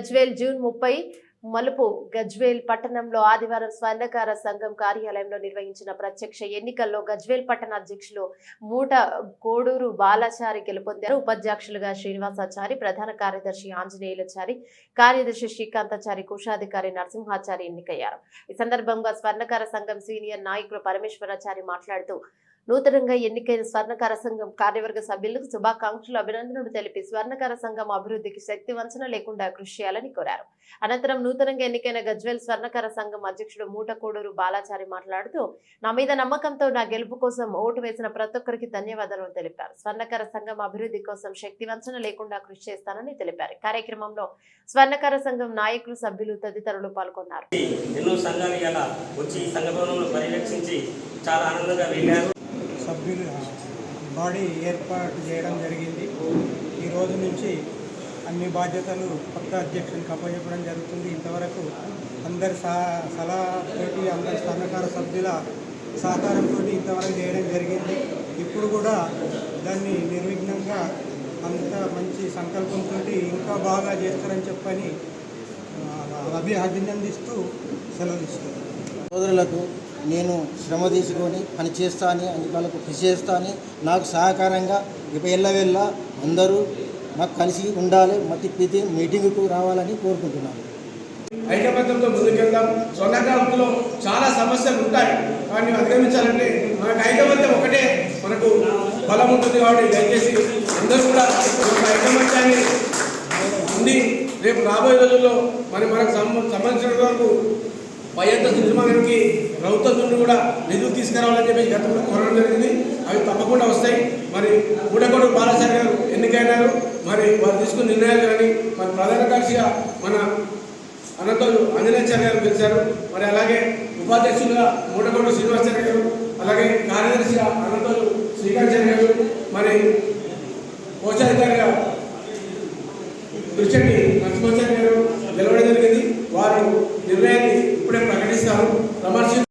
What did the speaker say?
Gajwel June ముప్పై మలుపు. గజ్వేల్ పట్టణంలో ఆదివారం స్వర్ణకార సంఘం కార్యాలయంలో నిర్వహించిన ప్రత్యక్ష ఎన్నికల్లో గజ్వేల్ పట్టణ అధ్యక్షులు మూట కోడూరు బాలాచారి గెలుపొందారు. ఉపాధ్యక్షులుగా శ్రీనివాసాచారి ప్రధాన కార్యదర్శి ఆంజనేయులచారి కార్యదర్శి శ్రీకాంతాచారి కోశాధికారి నరసింహాచారి ఎన్నికయ్యారు. ఈ సందర్భంగా స్వర్ణకార సంఘం సీనియర్ నాయకులు పరమేశ్వరాచారి మాట్లాడుతూ నూతనంగా ఎన్నికైన స్వర్ణకార సంఘం కార్యవర్గ సభ్యులకు శుభాకాంక్షలు అభినందనలు తెలిపి స్వర్ణకార సంఘం అభివృద్ధికి శక్తి వంచన లేకుండా కృషి చేయాలని కోరారు. అనంతరం నూతనంగా ఎన్నికైన గజ్వేల్ స్వర్ణకార సంఘం అధ్యక్షుడు మూటకోడూరు బాలాచారి మాట్లాడుతూ నా మీద నమ్మకంతో నా గెలుపు కోసం ఓటు వేసిన ప్రతి ఒక్కరికి ధన్యవాదాలు తెలిపారు. స్వర్ణకార సంఘం అభివృద్ధి కోసం శక్తి వంచన లేకుండా కృషి చేస్తానని తెలిపారు. కార్యక్రమంలో స్వర్ణకార సంఘం నాయకులు సభ్యులు తదితరులు పాల్గొన్నారు. ఎన్నో సంఘాలు ఇలా వచ్చి సంఘ భవనంలో పర్యవేక్షించి చాలా ఆనందంగా వెళ్ళారు. సభ్యులు బాడీ ఏర్పాటు చేయడం జరిగింది. ఈ రోజు నుంచి అన్ని బాధ్యతలు కొత్త అధ్యక్షునికి అప్పచెప్పడం జరుగుతుంది. ఇంతవరకు అందరి సా సలహాతోటి అందరి సహకార సభ్యుల సహకారంతో ఇంతవరకు చేయడం జరిగింది. ఇప్పుడు కూడా దాన్ని నిర్విఘ్నంగా అంత మంచి సంకల్పంతో ఇంకా బాగా చేస్తారని చెప్పని అభి అభినందిస్తూ సెలవు ఇస్తుంది సోదరులకు నేను శ్రమ తీసుకొని పని చేస్తాను అని కృషి చేస్తాను నాకు సహకారంగా ఇక ఎల్లవెల్ల అందరూ మాకు కలిసి ఉండాలి మతి ప్రతి మీటింగ్కు రావాలని కోరుకుంటున్నాను. ఐకమత్యంతో ముందుకెళ్దాం. స్వర్ణకాలంలో చాలా సమస్యలు ఉంటాయి. వాటిని అధిగమించాలంటే మనకు ఐకమత్యం ఒకటే మనకు బలం ఉంటుంది కాబట్టి దయచేసి అందరూ కూడా ఐకమత్యాన్ని ఉండి రేపు రాబోయే రోజుల్లో మరి మనకు సంబంధించిన వరకు వైఎస్ఆర్ అంతస్తు నిర్మాణానికి ప్రభుత్వం నుండి కూడా నిధులు తీసుకురావాలని చెప్పేసి గతంలో కోరడం జరిగింది. అవి తప్పకుండా వస్తాయి. మరి కూడగోడు బాలసారి గారు ఎన్నికైనారు. మరి వారు తీసుకున్న నిర్ణయాలు కానీ మరి ప్రధాన కార్యదర్శిగా మన అనంతోలు ఆంజనేయాచార్య గారు పిలిచారు. మరి అలాగే ఉపాధ్యక్షులుగా మూటగోడు శ్రీనివాసాచార్య గారు అలాగే కార్యదర్శిగా అనంతోలు శ్రీకాంచార్య గారు మరి కోశాధికారిగా దుర్చండి నరసింహాచార్య గారు గెలవడం జరిగింది. వారు నిర్ణయాన్ని ఇప్పుడే ప్రకటిస్తారు